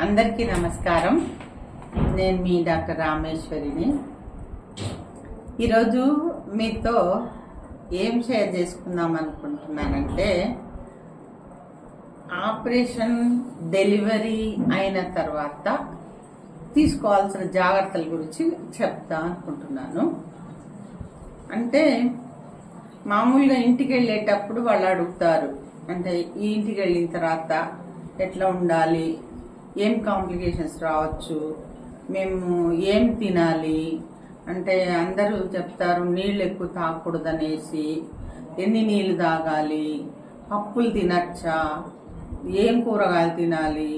అందరికీ నమస్కారం. నేను మీ డాక్టర్ రామేశ్వరిని. ఈరోజు మీతో ఏం షేర్ చేసుకుందాం అనుకుంటున్నానంటే ఆపరేషన్ డెలివరీ అయిన తర్వాత తీసుకోవాల్సిన జాగ్రత్తల గురించి చెప్తా అనుకుంటున్నాను. అంటే మామూలుగా ఇంటికి వెళ్ళేటప్పుడు వాళ్ళు అడుగుతారు. అంటే ఈ ఇంటికి వెళ్ళిన తర్వాత ఎట్లా ఉండాలి? ఏం కాంప్లికేషన్స్ రావచ్చు? మేము ఏం తినాలి? అంటే అందరూ చెప్తారు నీళ్ళు ఎక్కువ తాగకూడదు అనేసి ఎన్ని నీళ్ళు తాగాలి? పప్పులు తినచ్చా? ఏం కూరగాయలు తినాలి?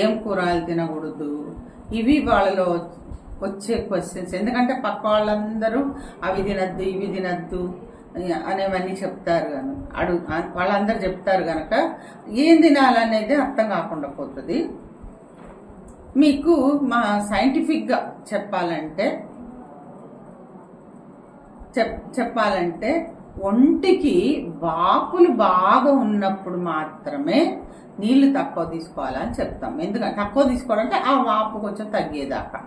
ఏం కూరగాయలు తినకూడదు? ఇవి వాళ్ళలో వచ్చే క్వశ్చన్స్ ఎందుకంటే పక్క వాళ్ళందరూ అవి తినద్దు ఇవి తినద్దు అనేవన్నీ చెప్తారు కనుక అడుగు వాళ్ళందరూ చెప్తారు కనుక ఏం తినాలనేది అర్థం కాకుండా పోతుంది. మీకు మా సైంటిఫిక్గా చెప్పాలంటే చెప్ చెప్పాలంటే ఒంటికి వాపులు బాగా ఉన్నప్పుడు మాత్రమే నీళ్ళు తక్కువ తీసుకోవాలని చెప్తాం. ఎందుకంటే తక్కువ తీసుకోవాలంటే ఆ వాపు కొంచెం తగ్గేదాకా.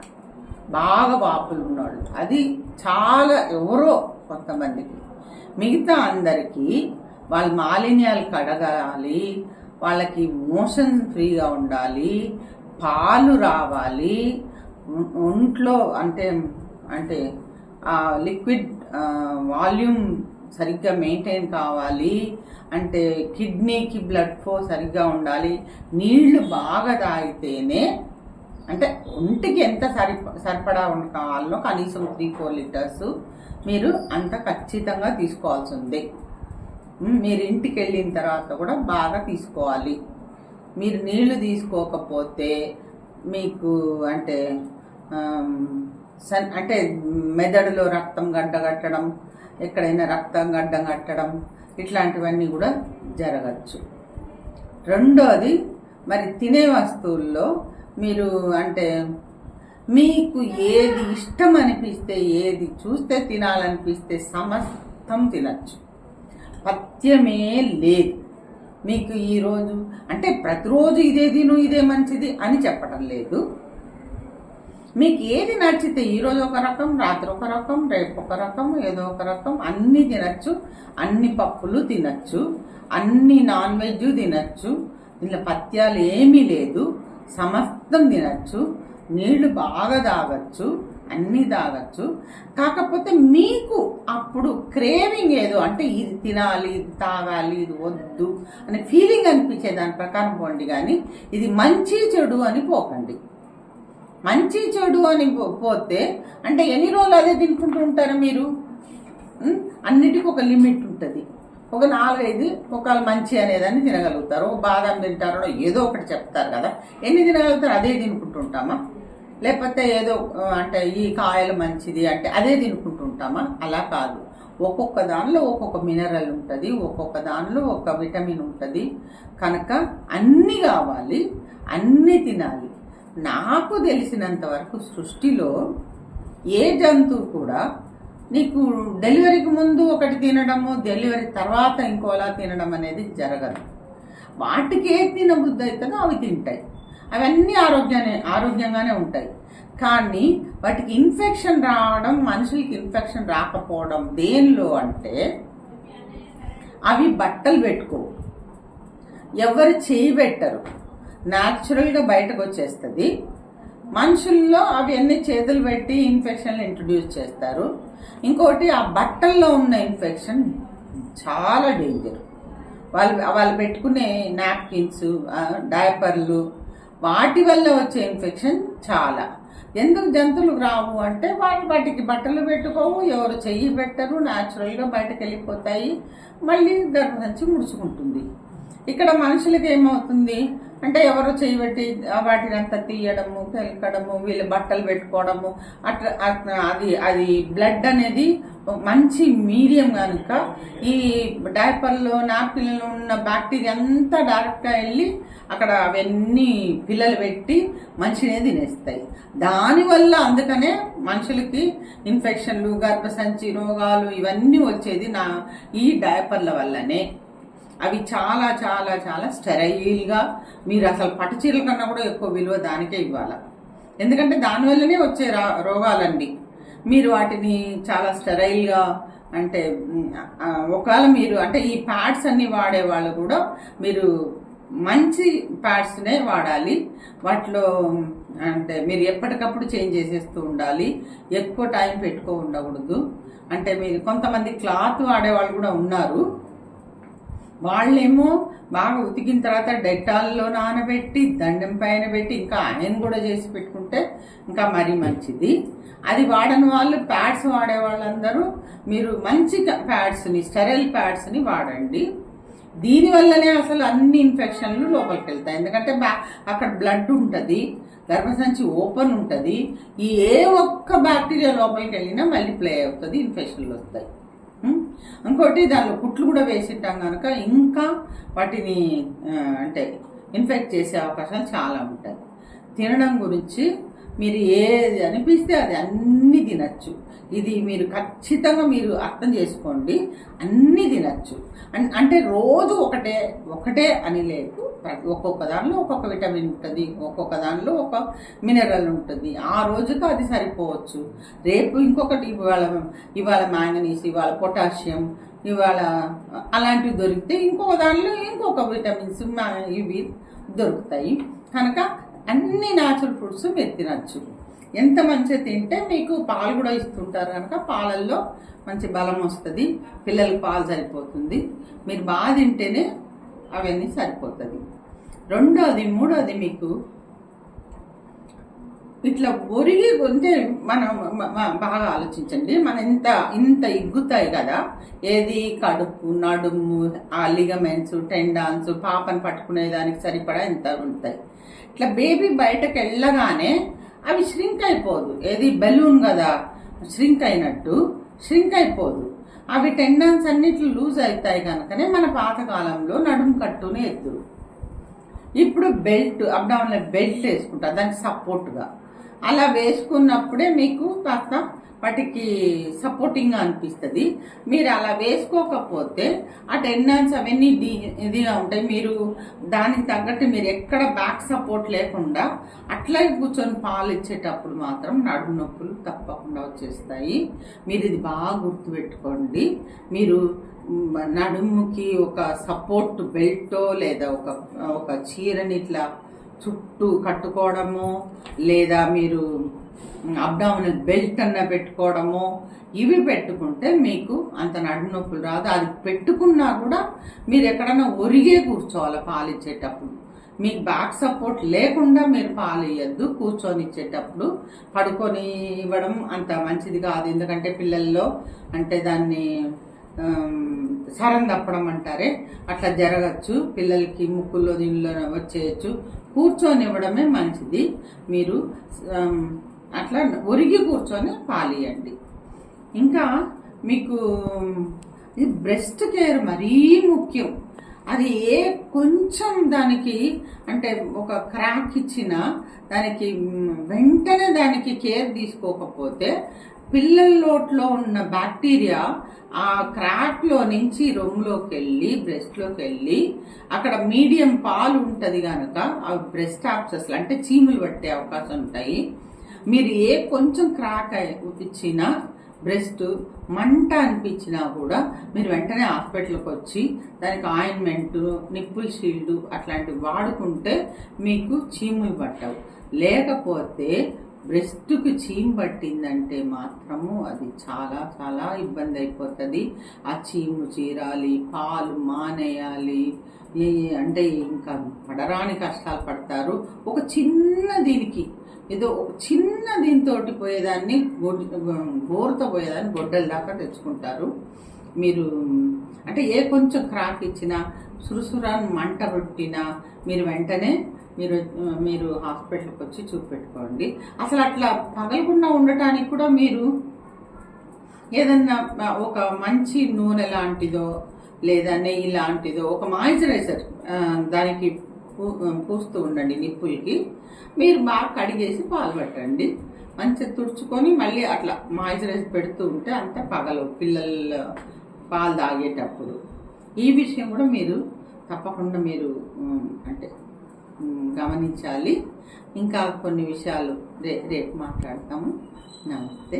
బాగా వాపులు ఉన్నాడు అది చాలా ఎవరో కొంతమందికి. మిగతా అందరికీ వాళ్ళ మాలిన్యాలు కడగాలి వాళ్ళకి మోషన్ ఫ్రీగా ఉండాలి పాలు రావాలి. ఒంట్లో అంటే అంటే ఆ లిక్విడ్ వాల్యూమ్ సరిగ్గా మెయింటైన్ కావాలి. అంటే కిడ్నీకి బ్లడ్ ఫ్లో సరిగ్గా ఉండాలి. నీళ్ళు బాగా తాగితేనే అంటే ఒంటికి ఎంత సరి సరిపడా కావాలో కనీసం త్రీ ఫోర్ లీటర్స్ మీరు అంత ఖచ్చితంగా తీసుకోవాల్సి ఉంది మీరు ఇంటికి వెళ్ళిన తర్వాత కూడా బాగా తీసుకోవాలి. మీరు నీళ్ళు తీసుకోకపోతే మీకు అంటే సన్ అంటే మెదడులో రక్తం గడ్డగట్టడం ఎక్కడైనా రక్తం గడ్డం కట్టడం ఇట్లాంటివన్నీ కూడా జరగచ్చు. రెండోది మరి తినే వస్తువుల్లో మీరు అంటే మీకు ఏది ఇష్టం అనిపిస్తే ఏది చూస్తే తినాలనిపిస్తే సమస్తం తినచ్చు. పథ్యమే లేదు. మీకు ఈరోజు అంటే ప్రతిరోజు ఇదే తిను ఇదే మంచిది అని చెప్పడం లేదు. మీకు ఏది నచ్చితే ఈరోజు ఒక రకం రాత్రి ఒక రకం రేపు ఒక రకం ఏదో ఒక రకం అన్ని తినచ్చు అన్ని పప్పులు తినచ్చు అన్ని నాన్ వెజ్ తినచ్చు దీనిలో పత్యాలు ఏమీ లేదు సమస్తం తినచ్చు నీళ్ళు బాగా తాగచ్చు అన్నీ తాగచ్చు. కాకపోతే మీకు అప్పుడు క్రేవింగ్ ఏదో అంటే ఇది తినాలి ఇది తాగాలి ఇది వద్దు అనే ఫీలింగ్ అనిపించే దాని ప్రకారం పోండి కానీ ఇది మంచి చెడు అని పోకండి. మంచి చెడు అని పోతే అంటే ఎన్ని రోజులు అదే తింటుంటూ ఉంటారు మీరు? అన్నిటికీ ఒక లిమిట్ ఉంటుంది. ఒక నాలుగైదు ఒకళ్ళు మంచి అనేదాన్ని తినగలుగుతారు. బాదం తింటారో ఏదో ఒకటి చెప్తారు కదా. ఎన్ని తినగలుగుతారు అదే తినుకుంటుంటామా లేకపోతే ఏదో అంటే ఈ కాయలు మంచిది అంటే అదే తినుకుంటుంటామా? అలా కాదు. ఒక్కొక్క దానిలో ఒక్కొక్క మినరల్ ఉంటుంది ఒక్కొక్క దానిలో ఒక విటమిన్ ఉంటుంది. కనుక అన్నీ కావాలి అన్నీ తినాలి. నాకు తెలిసినంత వరకు సృష్టిలో ఏ జంతువు కూడా నీకు డెలివరీకి ముందు ఒకటి తినడము డెలివరీ తర్వాత ఇంకోలా తినడం అనేది జరగదు. వాటికి ఏ తినబుద్ధి అవుతుందో అవి తింటాయి. అవన్నీ ఆరోగ్యాన్ని ఆరోగ్యంగానే ఉంటాయి. కానీ వాటికి ఇన్ఫెక్షన్ రావడం మనుషులకి ఇన్ఫెక్షన్ రాకపోవడం దేనిలో అంటే అవి బట్టలు పెట్టుకోవు. ఎవరు చేయి పెట్టరు. న్యాచురల్గా బయటకు వచ్చేస్తుంది. మనుషుల్లో అవి అన్ని చేతులు పెట్టి ఇన్ఫెక్షన్లు ఇంట్రడ్యూస్ చేస్తారు. ఇంకోటి ఆ బట్టల్లో ఉన్న ఇన్ఫెక్షన్ చాలా డేంజర్. వాళ్ళు వాళ్ళు పెట్టుకునే నాప్కిన్స్ డైపర్లు వాటి వల్ల వచ్చే ఇన్ఫెక్షన్ చాలా. ఎందుకు జంతువులు రావు అంటే వాళ్ళు వాటికి బట్టలు పెట్టుకోవు ఎవరు చెయ్యి పెట్టరు న్యాచురల్గా బయటకు వెళ్ళిపోతాయి మళ్ళీ గర్భసంచి ముడుచుకుంటుంది. ఇక్కడ మనుషులకి ఏమవుతుంది అంటే ఎవరు చేయబెట్టి వాటిని అంతా తీయడము కెలకడము వీళ్ళు బట్టలు పెట్టుకోవడము అట్లా అది అది బ్లడ్ అనేది మంచి మీడియం కనుక ఈ డైపర్లో నాప్కిన్లో ఉన్న బ్యాక్టీరియా అంతా డైరెక్ట్గా వెళ్ళి అక్కడ అవన్నీ పిల్లలు పెట్టి మనిషినే తినేస్తాయి. దానివల్ల అందుకనే మనుషులకి ఇన్ఫెక్షన్లు గర్భసంచి రోగాలు ఇవన్నీ వచ్చేది నా ఈ డైపర్ల వల్లనే. అవి చాలా చాలా చాలా స్టెరైల్గా మీరు అసలు పట్టు చీరల కన్నా కూడా ఎక్కువ విలువ దానికే ఇవ్వాలి. ఎందుకంటే దానివల్లనే వచ్చే రా రోగాలండి. మీరు వాటిని చాలా స్టెరైల్గా అంటే ఒకవేళ మీరు అంటే ఈ ప్యాడ్స్ అన్ని వాడే వాళ్ళు కూడా మీరు మంచి ప్యాడ్స్నే వాడాలి. వాటిలో అంటే మీరు ఎప్పటికప్పుడు చేంజ్ చేసేస్తూ ఉండాలి. ఎక్కువ టైం పెట్టుకో ఉండకూడదు. అంటే మీరు కొంతమంది క్లాత్ వాడే వాళ్ళు కూడా ఉన్నారు. వాళ్ళేమో బాగా ఉతికిన తర్వాత డెటాల్లో నానబెట్టి దండం పైన పెట్టి ఇంకా ఆయన కూడా చేసి పెట్టుకుంటే ఇంకా మరీ మంచిది. అది వాడని వాళ్ళు ప్యాడ్స్ వాడే వాళ్ళందరూ మీరు మంచి ప్యాడ్స్ని స్టెరైల్ ప్యాడ్స్ని వాడండి. దీనివల్లనే అసలు అన్ని ఇన్ఫెక్షన్లు లోపలికి వెళ్తాయి. ఎందుకంటే బ్యా అక్కడ బ్లడ్ ఉంటుంది గర్భసంచి ఓపెన్ ఉంటుంది. ఈ ఏ ఒక్క బ్యాక్టీరియా లోపలికి వెళ్ళినా మళ్ళీ ప్లే అవుతుంది ఇన్ఫెక్షన్లు వస్తాయి. ఇంకోటి దానిలో కుట్లు కూడా వేసింటాం కనుక ఇంకా వాటిని అంటే ఇన్ఫెక్ట్ చేసే అవకాశాలు చాలా ఉంటాయి. తినడం గురించి మీరు ఏది అనిపిస్తే అది అన్ని తినచ్చు. ఇది మీరు ఖచ్చితంగా మీరు అర్థం చేసుకోండి అన్నీ తినచ్చు. అన్- అంటే రోజు ఒకటే ఒకటే అని లేదు. ఒక్కొక్క దానిలో ఒక్కొక్క విటమిన్ ఉంటుంది ఒక్కొక్క దానిలో ఒక మినరల్ ఉంటుంది. ఆ రోజుకు అది సరిపోవచ్చు. రేపు ఇంకొకటి ఇవాళ ఇవాళ మ్యాంగనీస్ ఇవాళ పొటాషియం ఇవాళ అలాంటివి దొరికితే ఇంకొక దానిలో ఇంకొక విటమిన్స్ మా- ఇవి దొరుకుతాయి. కనుక అన్ని న్యాచురల్ ఫ్రూట్స్ మీరు తినచ్చు. ఎంత మంచిగా తింటే మీకు పాలు కూడా ఇస్తుంటారు కనుక పాలల్లో మంచి బలం వస్తుంది పిల్లలకి పాలు సరిపోతుంది. మీరు బాగా తింటేనే అవన్నీ సరిపోతుంది. రెండోది మూడోది మీకు ఇట్లా ఒరిగి ఉంటే మనం బాగా ఆలోచించండి. మనం ఇంత ఇంత ఇగ్గుతాయి కదా. ఏది? కడుపు నడుము ఆ లిగమెంట్స్ టెండాన్స్ పాపను పట్టుకునే దానికి సరిపడా ఇంత ఉంటాయి. ఇట్లా బేబీ బయటకు వెళ్ళగానే అవి ష్రింక్ అయిపోదు. ఏది? బెలూన్ కదా. శ్రింక్ అయినట్టు ష్రింక్ అయిపోదు. అవి టెండాన్స్ అన్నిట్లు లూజ్ అవుతాయి కనుకనే మన పాతకాలంలో నడుము కట్టునే ఎత్తురు ఇప్పుడు బెల్ట్ అప్డౌన్లో బెల్ట్ వేసుకుంటారు దానికి సపోర్ట్గా అలా వేసుకున్నప్పుడే మీకు కాస్త వాటికి సపోర్టింగ్గా అనిపిస్తుంది. మీరు అలా వేసుకోకపోతే ఆ టెండన్స్ అవన్నీ డీ ఇదిగా ఉంటాయి. మీరు దానికి తగ్గట్టు మీరు ఎక్కడ బ్యాక్ సపోర్ట్ లేకుండా అట్లాగే కూర్చొని పాలు ఇచ్చేటప్పుడు మాత్రం నడుము నొప్పులు తప్పకుండా వచ్చేస్తాయి. మీరు ఇది బాగా గుర్తుపెట్టుకోండి. మీరు నడుముకి ఒక సపోర్ట్ బెల్టో లేదా ఒక ఒక చీరని ఇట్లా చుట్టూ కట్టుకోవడము లేదా మీరు అబ్డామినల్ బెల్ట్ అన్న పెట్టుకోవడము ఇవి పెట్టుకుంటే మీకు అంత నడుము నొప్పులు రాదు. అది పెట్టుకున్నా కూడా మీరు ఎక్కడైనా ఒరిగే కూర్చోవాలి పాలు ఇచ్చేటప్పుడు. మీకు బ్యాక్ సపోర్ట్ లేకుండా మీరు పాలు ఇవ్వద్దు కూర్చొని ఇచ్చేటప్పుడు. పడుకొని ఇవ్వడం అంత మంచిది కాదు. ఎందుకంటే పిల్లల్లో అంటే దాన్ని సరం తప్పడం అంటారే. అట్లా జరగచ్చు. పిల్లలకి ముక్కుల్లో దీనిలో వచ్చేయచ్చు. కూర్చొని ఇవ్వడమే మంచిది. మీరు అట్లా ఒరిగి కూర్చొని పాలియండి. ఇంకా మీకు ఇది బ్రెస్ట్ కేర్ మరీ ముఖ్యం. అది ఏ కొంచెం దానికి అంటే ఒక క్రాక్ ఇచ్చినా దానికి వెంటనే దానికి కేర్ తీసుకోకపోతే పిల్లల లోట్లో ఉన్న బ్యాక్టీరియా ఆ క్రాక్లో నుంచి రొమ్ములోకి వెళ్ళి బ్రెస్ట్లోకి వెళ్ళి అక్కడ మీడియం పాలు ఉంటుంది కనుక ఆ బ్రెస్ట్ ఆప్సెస్లు అంటే చీములు పట్టే అవకాశం ఉంటాయి. మీరు ఏ కొంచెం క్రాక్ అనిపించినా బ్రెస్ట్ మంట అనిపించినా కూడా మీరు వెంటనే హాస్పిటల్కి వచ్చి దానికి ఆయింట్మెంట్ నిప్పుల్ షీల్డ్ అట్లాంటివి వాడుకుంటే మీకు చీములు పట్టవు లేకపోతే బ్రెస్ట్కి చీమ్ పట్టిందంటే మాత్రము అది చాలా చాలా ఇబ్బంది అయిపోతుంది. ఆ చీము చీరాలి పాలు మానేయాలి ఏ- అంటే ఇంకా పడరాని కష్టాలు పడతారు. ఒక చిన్న దీనికి ఏదో ఒక చిన్న దీంతో పోయేదాన్ని గొడ్- పోయేదాన్ని గొడ్డల దాకా తెచ్చుకుంటారు. మీరు అంటే ఏ కొంచెం క్రాక్ ఇచ్చినా సురుసురాన్ని మంట పెట్టినా మీరు వెంటనే మీరు మీరు హాస్పిటల్కి వచ్చి చూపెట్టుకోండి. అసలు అట్లా పగలకుండా ఉండటానికి కూడా మీరు ఏదన్నా ఒక మంచి నూనె లాంటిదో లేదా నెయ్యి లాంటిదో ఒక మాయిశ్చరైజర్ దానికి పూస్తూ ఉండండి నిప్పులకి. మీరు బాగా కడిగేసి పాలు పెట్టండి. మంచిగా తుడుచుకొని మళ్ళీ అట్లా మాయిశ్చరైజ్ పెడుతూ ఉంటే అంత పగలవు పిల్లల పాలు తాగేటప్పుడు. ఈ విషయం కూడా మీరు తప్పకుండా మీరు అంటే గమనించాలి. ఇంకా కొన్ని విషయాలు రే రేపు మాట్లాడతాము. నమస్తే.